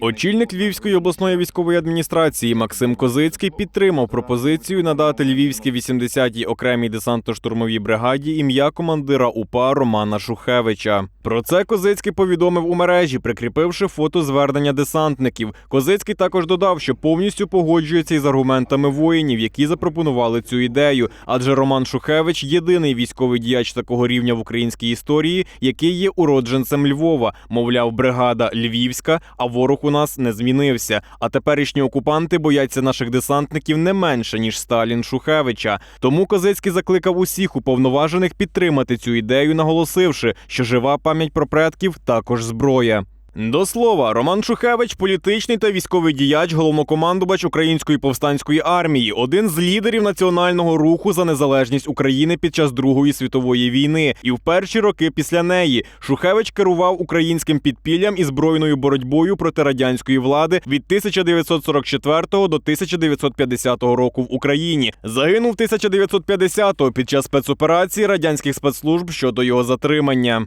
Очільник Львівської обласної військової адміністрації Максим Козицький підтримав пропозицію надати Львівській 80-й окремій десантно-штурмовій бригаді ім'я командира УПА Романа Шухевича. Про це Козицький повідомив у мережі, прикріпивши фото звернення десантників. Козицький також додав, що повністю погоджується із аргументами воїнів, які запропонували цю ідею. Адже Роман Шухевич єдиний військовий діяч такого рівня в українській історії, який є уродженцем Львова. Мовляв, бригада львівська, а ворог у нас не змінився. А теперішні окупанти бояться наших десантників не менше ніж Сталін Шухевича. Тому Козицький закликав усіх уповноважених підтримати цю ідею, наголосивши, що жива пам'ять про предків також зброя. До слова, Роман Шухевич політичний та військовий діяч, головнокомандувач Української повстанської армії, один з лідерів національного руху за незалежність України під час Другої світової війни. І в перші роки після неї Шухевич керував українським підпіллям і збройною боротьбою проти радянської влади від 1944 до 1950 року в Україні. Загинув 1950-го під час спецоперації радянських спецслужб щодо його затримання.